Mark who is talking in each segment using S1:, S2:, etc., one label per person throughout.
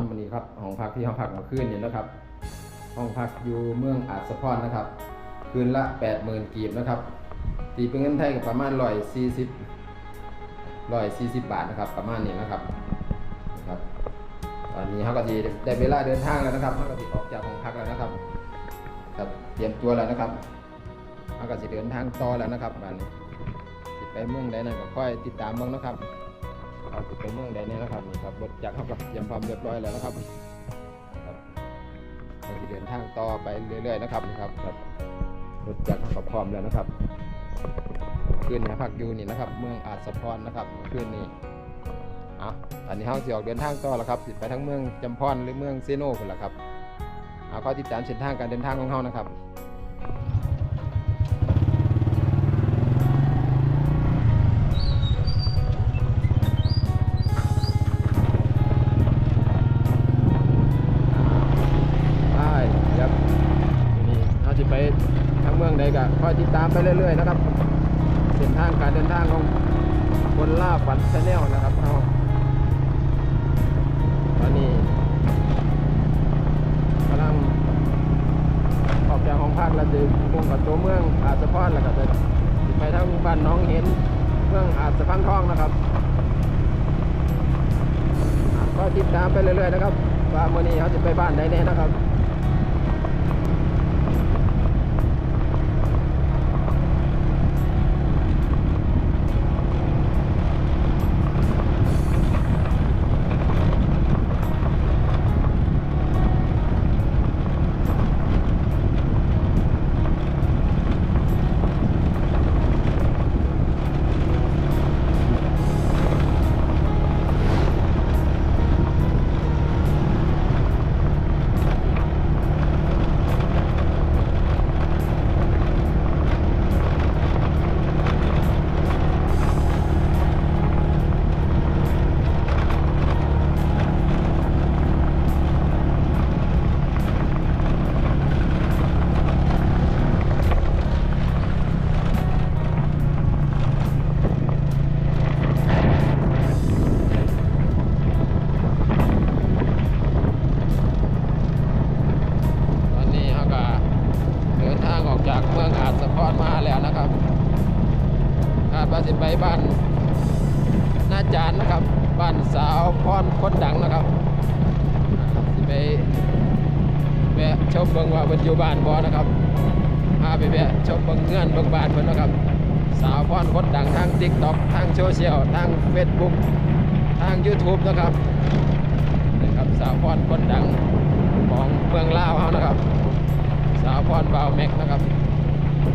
S1: าวันนี้ครับห้องพักที่ห้องพักเมื่อคืนนี่นะครับ ห้องพักอยู่เมืองอาจสะพรนะครับ คืนละ 80,000กีบนะครับ ตีเป็นเงินไทยก็ประมาณ140 140บาทนะครับ ประมาณนี้นะครับนะครับ ตอนนี้เขาก็จะได้เวลาเดินทางแล้วนะครับเขาก็จะออกจากห้องพักแล้วนะครับครับเตรียมตัวแล้วนะครับเขาก็จะเดินทางต่อแล้วนะครับบ้านนี้ไปเมืองใดนั่นก็ค่อยติดตามเมืองนะครับ อาสิไปเมืองใดเนี่ยนะครับนี่ครับรถจักรเขาก็เตรียมพร้อมเรียบร้อยแล้วนะครับครับเราจะเดินทางต่อไปเรื่อยๆนะครับนี่ครับรถจักรเขาก็พร้อมแล้วนะครับคืนนี้พักอยู่นี่นะครับ เมืองอาจสะพรนะครับคืนนี้เอาอันนี้เขาจะออกเดินทางต่อแล้วครับสิไปทั้งเมืองจำพรหรือเมืองเซโน่คนละครับเอาข้อติดตามเส้นทางการเดินทางของเขานะครับ อยติดตามไปเรื่อยๆนะครับเส้นทางการเดินทางของคนล่าฝันชาแนลนะครับเราตอนนี้กำลังออกจากห้องพักแล้วจะมุ่งกับตัวเมืองอาสะพอนแล้วก็จะไปทางบ้านน้องเห็นเมืองอาสะพังทองนะครับก็ติดตามไปเรื่อยๆนะครับว่ามื่อนี้เขาจะไปบ้านใดแน่นะครับ องอนมาแล้วนะครับคาดว่าจะไปบ้านหน้าจานนะครับ บ้านสาวพรคนดังนะครับสิไปแวะชมเบิ่งว่าเพิ่นอยู่บ้านบ่นะครับพาไปแวะชมเบิ่งเงื่อนเบิ่งบ้านเพิ่นนะครับสาวพรคนดังทาง TikTok ทางโซเชียลทาง Facebook ทาง YouTube นะครับนี่ครับสาวพรคนดังของเมืองลาวเขานะครับ สาวพรบ่าวแม็กนะครับ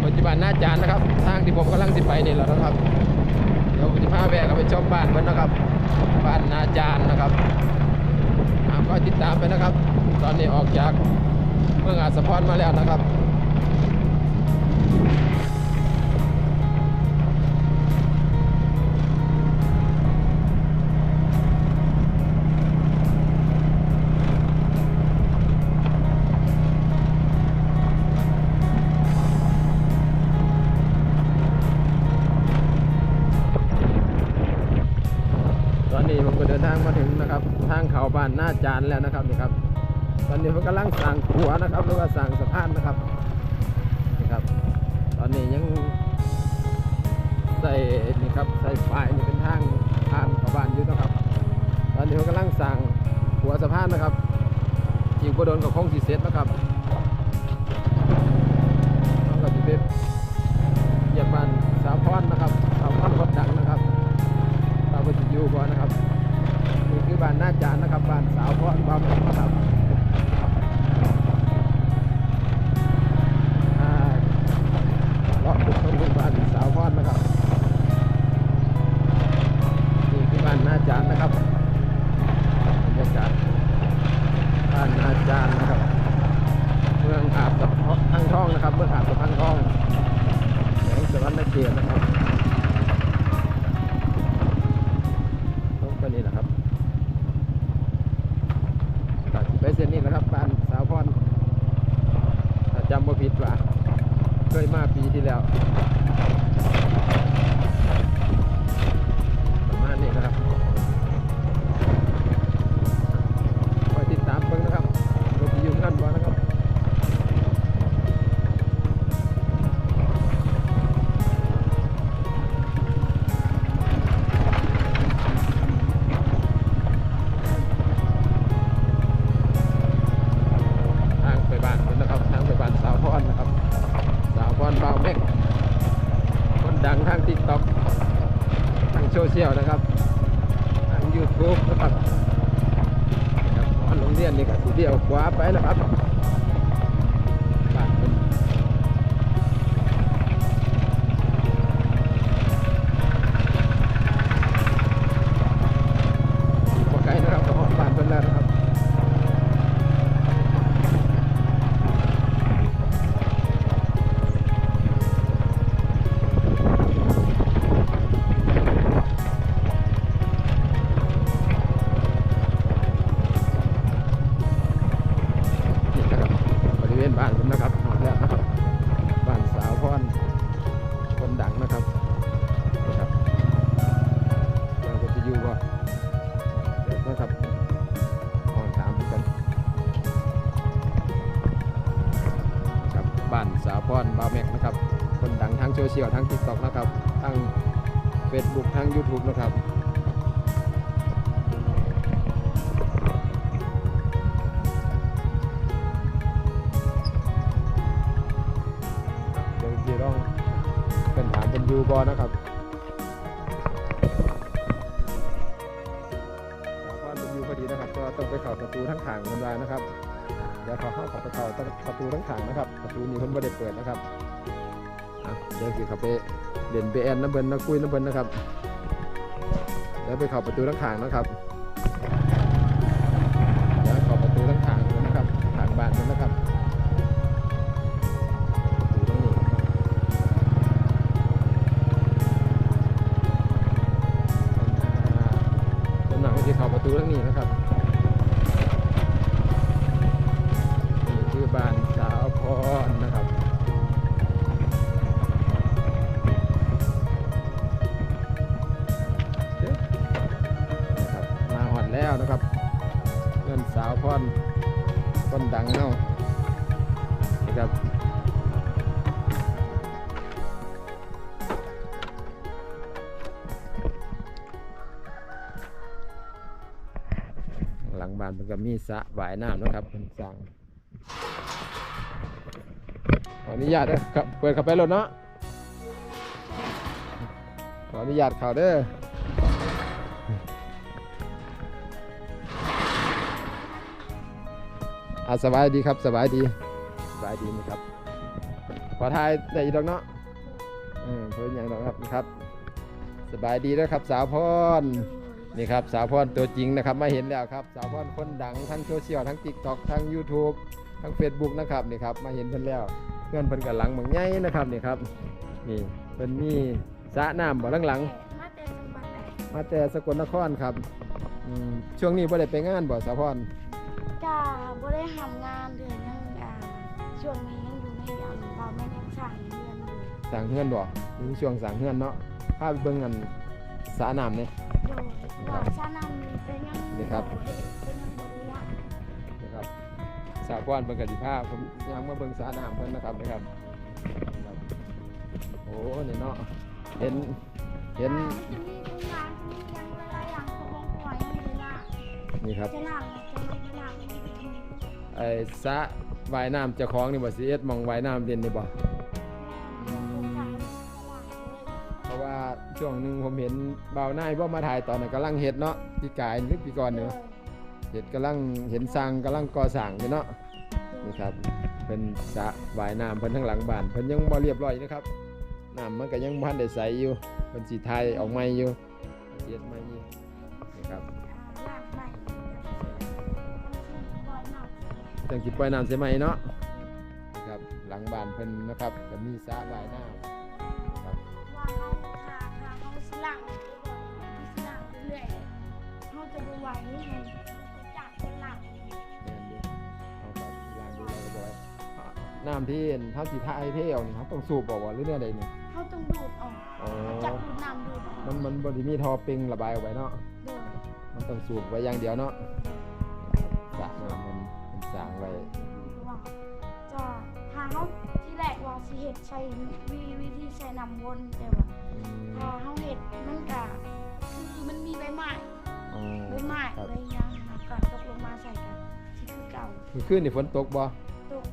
S1: ปัจจุบันหน้าจานนะครับทางที่ผมกำลังสิไปนี่แหละนะครับเดี๋ยวผมจะพาแวะกันไปชมบ้านเพิ่นนะครับ บ้านนาจานนะครับอ่าก็ติดตามไปนะครับ ตอนนี้ออกจากเมืองอาสะพรมาแล้วนะครับ นนี้ผมก็เดินทางมาถึงนะครับ ทางเขาบ้านหน้าจานแล้วนะครับนี่ครับ ตอนนี้ผมกำลังสั่งขัวนะครับหรือว่าสั่งสะพานนะครับนี่ครับ ตอนนี้ยังใส่นี่ครับใส่ไฟนี่เป็นทางผ่านเขาบ้านอยู่นะครับ ตอนนี้ผมกำลังสั่งขัวสะพานนะครับอีกบ่โดนกับคงสีเสร็จนะครับต้องกับจีเบเยียบบ้าน อยู่ก่อนนะครับนี่คือบ้านหน้าจานนะครับบ้านสาวพรบำนะครับ เส้นนี้นะครับบ้านสาวพรจำว่ผิดว่าเคยมาปีที่แล้ว ชียลนะครับทางยูทูบนะครับครับพอโรงเรียนนี่ก็สีเดียวขวาไปนะครับ โซเชียลทั้งทิกตอกนะครับทั้งเฟซบุ๊กทั้ง YouTube นะครับเดี๋ยวจะต้องเป็นถามเป็นยูบอนะครับสาวบ้านเป็นยูพอดีนะครับก็ต้องไปเข่าประตูทั้งขางคนรายนะครับเดี๋ยวขอเข้าขอไปเข่าประตูทั้งขางนะครับ ประตูนี้คนบ่ได้เปิดนะครับ เดี๋ยวคือเขาไปเด่นไปแอนน้ำเบินน้ำกุ้ยน้ำเบินนะครับ แล้วไปเข่าประตูทั้งขางนะครับ แล้วนะครับเงินสาวพรคนดังเนาะนะครับหลังบ้านมันก็มีสระว่ายน้ำนะครับเป็นสร้างขออนุญาตนะครับเปิดเข้าไปรถเนาะขออนุญาตเขาเด้อ อะสบายดีครับสบายดีสบายดีนะครับขอทายได้อีกดอกเนาะอืมเพิ่นอย่างดอกครับครับ สบายดีนะครับ สาวพรนี่ครับสาวพรตัวจริงนะครับมาเห็นแล้วครับ สาวพรคนดังทั้งโซเชียลทั้ง t ิ k t o k ทั้ง YouTube ทั้ง Facebook นะครับนี่ครับมาเห็นเพิ่นแล้วเพื่อนเพิ่นกับหลังเหมืองใหญ่นะครับนี่ครับนี่เพิ่นมีสระน้ำบ่หลัง
S2: มาแต่จังหวัดไหน
S1: ๆมาแต่สกลนครครับอืมช่วงนี้บ่ได้ไปงานบ่สาวพร
S2: จ้าบ่ได้ทำงานเดือนยังอ่าช่วงนี้ยังอยู่ในอันเราไม่ได้สั่งเรียนอยู่
S1: สั่งเฮือนบ่นี่ช่วงสั่งเฮือนเนาะพาไปเบิ่งกันสระน้ำนี่
S2: โดยว่าชานํนี้เป็นยัง
S1: นี่ครับ
S2: เป็นยังบ่รู้ว่า
S1: นะครับสาวพรเพิ่นก็สิพาผมยังมาเบิ่งสระน้ำเพิ่นนะครับนะครับครับ โอ้นี่เนาะเห็นเห็น
S2: อ่าที่นี่ทุกร้านที่นี่ยังเวลาหลังเขาบอกปล่อยให้เวลา
S1: นี่ครับ
S2: จะหลัง ไอ้
S1: สระว่ายน้ำเจ้าของนี่บ่สิเอ็ดหมองว่ายน้ำเด่นนี่บ่
S2: อืม
S1: เพราะว่าช่วงหนึงผมเห็นเบาหน้ายบ่มาถ่ายตอนนั้นกำลังเฮ็ดเนาะปีกายหรือปีก่อนเนาะเฮ็ดกำลังเห็นสร้างกำลังก่อสร้างอยู่เนาะนี่ครับเป็นสระว่ายน้ำเพิ่นทั้งหลังบ้านเพิ่นยังบ่เรียบร้อยนะครับน้ำมันก็ยังบ่ทันได้ใสอยู่เพิ่นสิถ่ายออกใหม่อยู่เฮ็ดใหม่อยู่นี่ครับ จังสิปล่อยน้ำใส่ใหม่เนาะนี่ครับหลังบ้านเพิ่นนะครับก็มีสระว่ายน้ำครับ
S2: ว่าเขาทาทาเขาสลังไปก่อนสลังไปเรื่อยเขาจะดูไหวนี่ไงจากคนหลัง
S1: แม่นอยู่เอาครับล้างดูแลบ่อยอะน้ำที่เฮาสิทายเที่ยวนี่ครับต้องสูบบ่ว่าหรือแนวใดนี่
S2: เขาต้องดูดออก
S1: อ๋อ
S2: จากดูดน้ำดูดออก
S1: มันมันบ่ได้มีท่อเป่งระบายออกไปเนาะ
S2: โดย
S1: มันต้องสูบไว้อย่างเดียวเนาะสระน้ำมันมัน สร้างไว้
S2: ว่าจะทางเขาที่แรกว่าสิเห็ดใช้วิวิธีใช้น้ำวนแต่ว่า
S1: อืม
S2: พอเขาเห็ดมันก็คือมันมีใบไม้
S1: อ๋อ
S2: ใบไม้
S1: ครับ
S2: ใบยางนะก่อนตกลงมาใส่กันที่คือเก่า
S1: เมื่อคืนนี่ฝนตกบ่
S2: ตก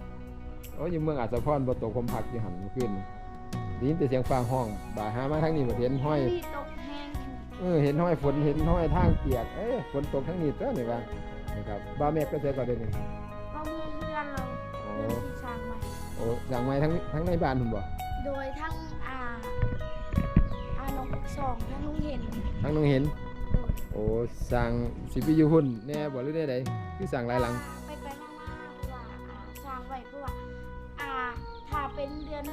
S1: โอ้ยอยู่เมืองอาจจะพรบ่ตกผมพักอยู่หั่นเมื่อคืนนี่ได้ยินแต่เสียงฟ้าห้องบ่าหามาทางนี้บ่เห็นห้อย
S2: มีตกแห้ง
S1: เออเห็นห้อยฝนเห็นห้อยทางเปียกเอ้ยฝนตกทั้งนี้เต้อนี่ว่านะครับบ้าแม่ก็เจอก่อนเด้นี่
S2: เพ
S1: อ้สั่งไม้ทั้งทั้งในบ้านพุ่นบ่
S2: โดยทั้งอาอาน้องปักสองทั้งลุงเห็น
S1: ทั้งน้องเห็น
S2: โดย
S1: โอ้สั่งสิไปอยู่หุ่นแน่บ่หรือได้ใดคือสั่งหลายหลัง
S2: ไปไปมาๆเพราะว่าอ่าสร้างไว้เพราะว่าอ่าถ้าเป็นเดือน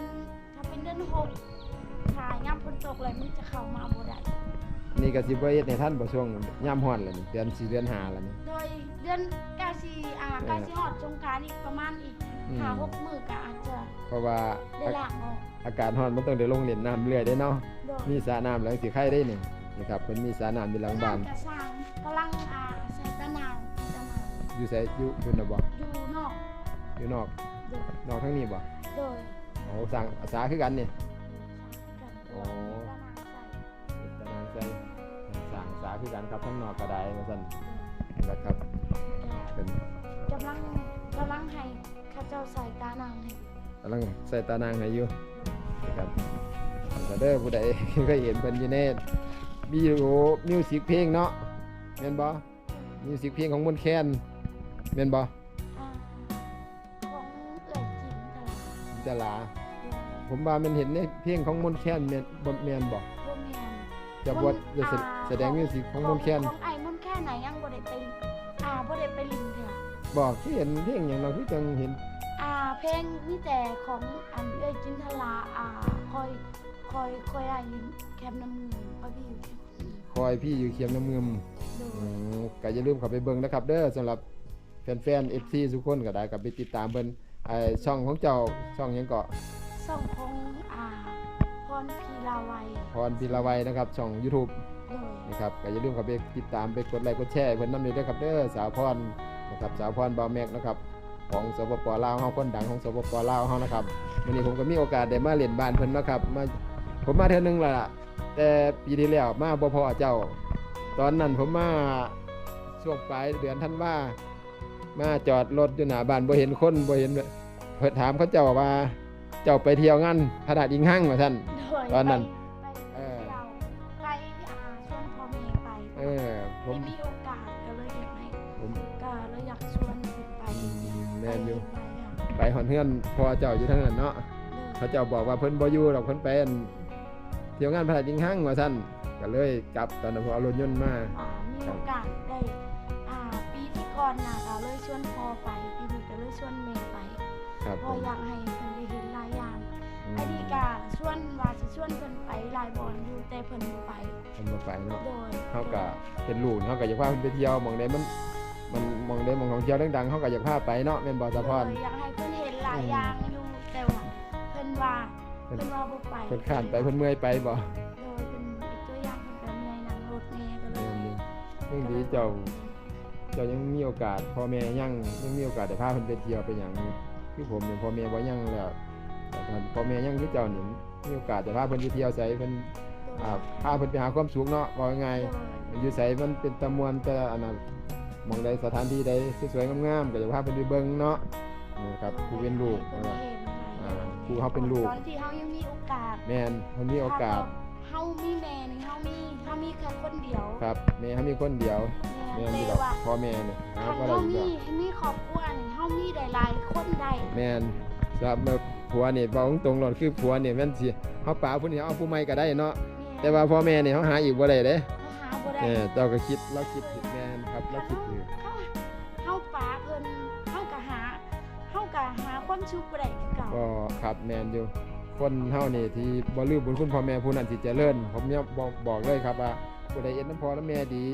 S2: ถ้าเป็นเดือนหกถ้าย่ำฝนตกเลยมันจะเข้ามาบ่ได้
S1: นี่ก็สิบ่เฮ็ดให้ท่านบ่ช่วงยามร้อนแล้วนี่เดือนสี่เดือนห้าแล้วนี่
S2: โดยเดือนกาซีอ่ากาซีฮอดสงกรานต์อีกประมาณอีก
S1: อืม
S2: หาหกมื้อก็อาจจะ
S1: เพราะว่า
S2: ได้ล้างออก
S1: อากาศร้อนมันต้องได้ลงเล่นน้ำเรื่อยได้เนาะ
S2: โดย
S1: มีสระน้ำแล้วสิไข่ได้นี่นะครับเพิ่นมีสระน้ำอยู่หลังบ้าน
S2: กระสร้างกำลังอ่าใส่ตะนาวตะนาว
S1: อยู่ไสอยู่พุ่นน่ะบ่
S2: อยู่นอก
S1: อยู่นอก
S2: โดย
S1: นอกทั้งนี้บ่
S2: โดย
S1: โอ้สั่งอาสาคือกันนี่
S2: กัน
S1: โอ้
S2: ตะนาวใส่
S1: ตารางใจสั่งสาคือกันครับทั้งนอกกระไดมาสั่นนะครับเป็น
S2: กำลังกำลังให้ ข้าเจ้าใส่ตานางให้
S1: กำลังใส่ตานางให้อยู่นะครับก็เด้อผู้ใดเคยเห็นเพิ่นอยู่ในวิดีโอมิวสิกเพลงเนาะแม่นบ่มิวสิกเพลงของมนต์แคนแม่นบ่
S2: อ่าของเอ่ยจินตลาด
S1: จินตลา
S2: โดย
S1: ผมว่ามันเห็นในเพลงของมนต์แคนแม่นบ่แม่นบ่
S2: บ่แม่น
S1: จะบทจะแสแสดงมิวสิกของมนต์แคน
S2: ของไอ้มนต์แคนไหนยังบ่ได้ไปอ่าบ่ได้ไปลินเถอะ
S1: บอกที่เห็นเพลงหยังเราที่จังเห็น
S2: อ่า เพลงมีแต่ของอันเอ้ยจินทลาอ่าคอยคอยคอยอ่านอยู่แคมป์น้ำมือคอยพี่อยู่แคมป์น้ำมือ
S1: คอยพี่อยู่เคียมน้ำเงิม
S2: โดย
S1: อืมก็อย่าลืมเข้าไปเบิ่งนะครับ เด้อสำหรับแฟนๆ FC ทุกคนก็ได้ก็ไปติดตามเบิ่นไอ้ช่องของเจ้าช่องหยังเกาะ
S2: ส่องของอ่าพรพีลาวัย
S1: พรพิลาวัยนะครับ ช่อง YouTube
S2: โดย
S1: นะครับก็อย่าลืมเข้าไปติดตามไปกดไลค์กดแชร์ให้เพิ่นนำด้วยนะครับเด้อสาวพรนะครับสาวพรบาวแม็กนะครับ ของสปปลาวเฮาคนดังของสปปลาวเฮานะครับวันนี้ผมก็มีโอกาสได้มาเล่นบ้านเพิ่นเนาะครับมาผมมาเทื่อนึงแล้วล่ะแต่ปีที่แล้วมาบ่พอเจ้า ตอนนั้นผมมาช่วงปลายเดือนธันวามาจอดรถอยู่หน้าบ้านบ่เห็นคนบ่เห็นเพิ่นถามเขาเจ้าว่าเจ้าไปเที่ยวงานขนาดอิงหั่งว่าท่าน
S2: โดย
S1: ตอนนั้น
S2: ไป
S1: เอ
S2: ไป
S1: อ
S2: เที่ยวไปอ่าชวนพ่อแม่ไป
S1: เออผม
S2: ม่น
S1: อยู่
S2: ไปอะ
S1: ไปหอนเฮือนพอเจ้าอยู่ทางนั้นเนาะ
S2: โด
S1: เขา
S2: ย
S1: เจ้าบอกว่าเพิ่นบ่อยู่หรอกเพิ่นไปอั่นเที่ยวงานพระราชยิงหั่งว่าซั่นก็เลยกลับตอนนั้นผมเอารถยนต์มา
S2: อ่ามีโอกาสได้อ่าปีที่ก่อนน่ะก็เลยชวนพ่อไปปีนี้ก็เลยชวนแม่ไป
S1: ครับ
S2: เพ
S1: ผ
S2: อ
S1: ม
S2: อยากให้เพิ่นได้เห็นหลายอย่าง
S1: อืม
S2: ไอ้นี่ก็ชวนว่าสิชวนเพิ่นไปหลายบอนอยู่แต่เพิ่นบ่ไป
S1: เพิ่นบ่ไปเนาะ
S2: โดย
S1: เฮาก็เป็นลูกเฮาก็อยากพาเพิ่นไปเที่ยวหม่องใดมัน มันหม่องใดหม่องท่องเที่ยวดังๆเฮาก็อยากพาไปเนาะแม่นบ่สะพร
S2: โดยอยากให้เพิ่นเห็นหลายอย่างอยู่แต่ว่าเพิ่นว่า
S1: เพิ่
S2: เพิ่
S1: น
S2: นว่าบ่ไป
S1: เพิ่นข้านไปเพิ่นเมื่อยไปบ่
S2: โดยเป็นอีกตัวอย่างเพิ่นก็เหนื่อยนั่งรถแม่ก็เล
S1: แม่
S2: ย
S1: นอยู่ยังดีเจ้าเจ้ายังมีโอกาสพ่อแม่ยังยังมีโอกาสได้พาเพิ่นไปเที่ยวไปหยังคือผมเนี่ยพ่อแม่บ่ยังแล้วแต่ถ้าพ่อแม่ยังคือเจ้านี่มีโอกาสได้พาเพิ่นไปเที่ยวไสเพิ่นอ่าพาเพิ่นไปหาความสุขเนาะว่าง่าย
S2: โดย
S1: ๆอยู่ไสมันเป็นตะมวนแต่อันนั้นห มองใดสถานที่ใดสวยๆงามๆก็อยากพาเพิ่นไปเบิ่งเนาะนี่ครับผู้เป็นลูก
S2: เพิ่น
S1: เออ
S2: เห็น
S1: อ่าครูเขาเป็นลูก
S2: ตอนที่เฮายังมีโอกาส
S1: แม่นเพิ่นมีโอกาส
S2: เฮามีแม่นี่เฮามีเฮามีแค่คนเดียว
S1: ครับแม่เขามีคนเดียว
S2: แม่
S1: แม่นอยู่ด
S2: แต่
S1: อก
S2: ว่า
S1: พ่อแม่นี่หา
S2: คัน
S1: บ่ได้
S2: เฮา
S1: อยู่ด
S2: มี
S1: อก
S2: มีครอบครัวนี่เฮามีได้หลายคนได้
S1: แม่นสำหรับผัวนี่เว้าตรงๆหลอดคือผัวนี่แม่นสิเฮาป๋าผู้นี้เอาผู้ใหม่ก็ได้เนาะ แต่ว่าพ่อแม่นี่เฮาหาอีกบ่ได้เด้
S2: เฮาหาบ่ได้
S1: เออเจ้าก็คิดเราคิดผิดแม่นครับเราคิดผิด
S2: เฮาเฮาป๋าเพิ่นเฮาก็หาเฮาก็หาความสุขบ่ได้คือเก่า
S1: ก็ครับแม่นอยู่ คนเฮานี่ที่บ่ลืมบุญคุณพ่อแม่ผู้นั้นสิเจริญผมเนี่ยบอกบอกเลยครับว่าผู้ใดเอ็นน้ำพ่อน้ำแม่ดี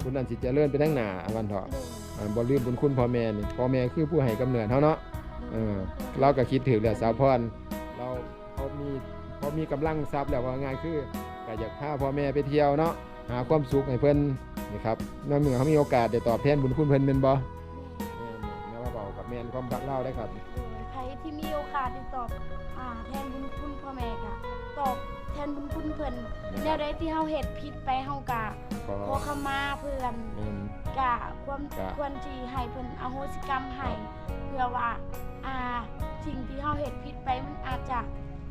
S1: ผู้นั้นสิเจริญไปทั้งหน้าอันวันเถาะ
S2: โดย
S1: อ่าบ่ลืมบุญคุณพ่อแม่นี่พ่อแม่คือผู้ให้กำเนิดเฮาเนาะเออเราก็คิดถึงแล้วสาวพรเราเขามีเขามีกำลังทรัพย์แล้วว่าง่ายคือก็อยากพาพ่อแม่ไปเที่ยวเนาะ หาความสุขให้เพิ่นนี่ครับนั่นเมื่อเขามีโอกาสได้ตอบแทนบุญคุณเพิ่นเป็นบ่แม่นๆแม่ว่าเบากับแม่นความรักเล่าได้ครับ
S2: ใครที่มีโอกาสได้ตอบอ่าแทนบุญคุณพ่อแม่ก็ตอบแทนบุญคุณเพิ่นแนวใดที่เฮาเฮ็ดผิดไปเฮาก็
S1: ขอ
S2: ขอขมาเพิ่น
S1: แม่น
S2: กะความ
S1: กะ
S2: ควรที่ให้เพิ่นอโหสิกรรมให้เพื่อว่าอ่าสิ่งที่เฮาเฮ็ดผิดไปมันอาจจะ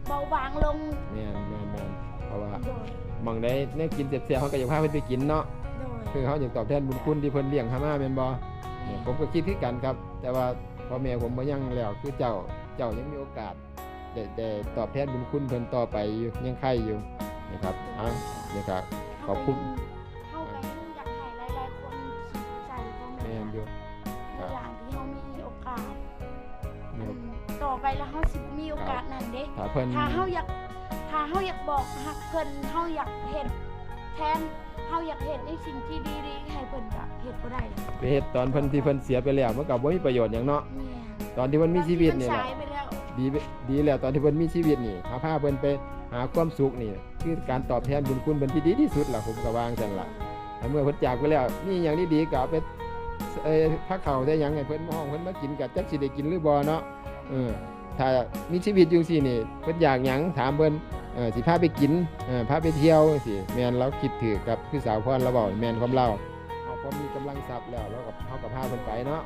S2: เบาบางลง
S1: แม่นแม่นแม่นเพราะว่า
S2: โดย
S1: หมองได้แนวกินเสียบๆเขาก็อยากพาเพิ่นไปกินเนาะ
S2: โดย
S1: คือเขาอยากตอบแทนบุญคุณที่เพิ่นเลี้ยงเฮามาแม่นบ่
S2: แม่
S1: ผมก็คิดคือกันครับ แต่ว่าพ่อแม่ผมบ่ยังแล้วคือเจ้าเจ้ายังมีโอกาสได้ได้ตอบแทนบุญคุณเพิ่นต่อไปอยู่ยังใครอยู่นะครับอะนี่ครับ ขอบคุณ
S2: เฮาก็ยังอยากให้หลายๆคนคิดใจพ่อ
S1: แม่
S2: แม่
S1: นอยู่
S2: ในอย่างที่เฮามีโอกาส
S1: นี่
S2: ต่อไปแล้วเฮาสิบ่มีโอกาสนั้นเด้
S1: ถ้าเพิ่น
S2: ถ้าเฮาอยากถ้า เฮาอยากบอกฮักเพิ่นเฮาอยากเฮ็ดแทนเฮาอยากเฮ็ดในสิ่งที่ดีๆให้เพิ่นก็เฮ็ดบ่ได้
S1: ไปเฮ็ดตอนเพิ่นที่เพิ่นเสียไปแล้วมันก็บ่มีประโยชน์หยังเนาะ
S2: แม่น
S1: ตอนที่เพิ่นมีชีวิตนี่แหละ
S2: ตอที่เพิ่นสายไปแล้ว
S1: ดีดีแล้วตอนที่เพิ่นมีชีวิตนี่พาพาเพิ่นไปหาความสุขนี่ คือการตอบแทนบุญคุณเพิ่นที่ดีที่สุดล่ะผมก็วาจังซั่นล่ะแต่เมื่อเพิ่นจากไปแล้วนี่อย่างดีๆก็เอาไปเอ้ยพักเขาได้หยังให้เพิ่นมาห้องเพิ่นมากินก็จักสิได้กินหรือบ่เนาะเออถ้ามีชีวิตอยู่ซี่นี่เพิ่นอยากหยังถามเพิ่น เออสิพาไปกินเออพาไปเที่ยวสิแม่นเราคิดถือกับคือสาวพรเราเว้าแม่นความเราเอาพอมีกำลังทรัพย์แล้วเราก็เฮาก็พาเพิ่นไปเนาะ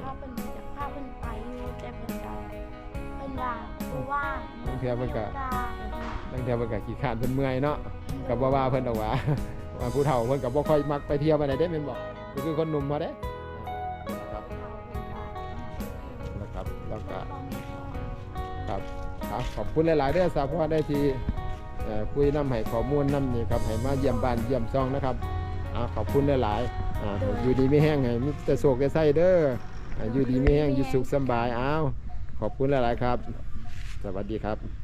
S2: เฮาเพิ่นอยากพาเพิ่นไปอยู่แต่เพิ่นก็เพิ่นว่าบ่ว่าง
S1: บางเทื่อเพิ่นก็
S2: มีโาสแบบนี้
S1: บางเทื่อเพิ่นก็ขี้คร้านเพิ่นเมื่อยเนาะกับว่าว่าเพิ่นดอกว่าว่าผู้เฒ่าเพิ่นก็บ่ค่อยมักไปเที่ยวไปไหนได้แม่นบ่ก็คือคนหนุ่มมาเด้ ขอบคุณหลาย ๆเด้อสาวพ่อได้ที่คุยนำให้ข้อมูลนำนี่ครับให้มาเยี่ยมบ้านเยี่ยมซองนะครับอ่าขอบคุณหลายๆอ่าอยู่ดีไม่แห้งให้มีแต่โศกแต่ไส้เด้ออยู่ดีไม่แห้งอยู่สุขสบายอ้าวขอบคุณหลาย ๆ ครับ สวัสดีครับ